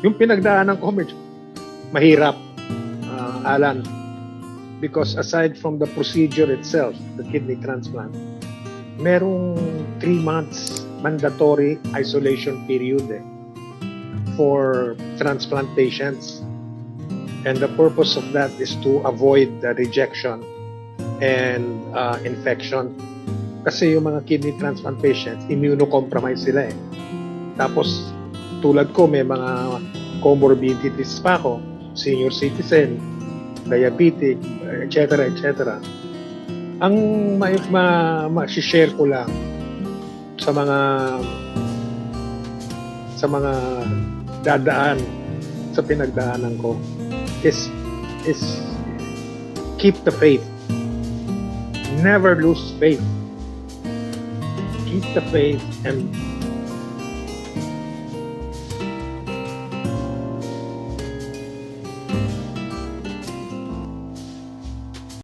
Yung pinagdaanan ko, medyo mahirap, uh, Alan. Because aside from the procedure itself, the kidney transplant, merong three months mandatory isolation period eh, for transplant patients. And the purpose of that is to avoid the rejection and uh, infection. Kasi yung mga kidney transplant patients, immunocompromised sila eh. Tapos, tulad ko, may mga comorbidities pa ako, senior citizen, diabetic, etc. etc. Ang ma, ma, ma-share ko lang sa mga sa mga dadaan sa pinagdaanan ko is is keep the faith. Never lose faith. Keep the faith and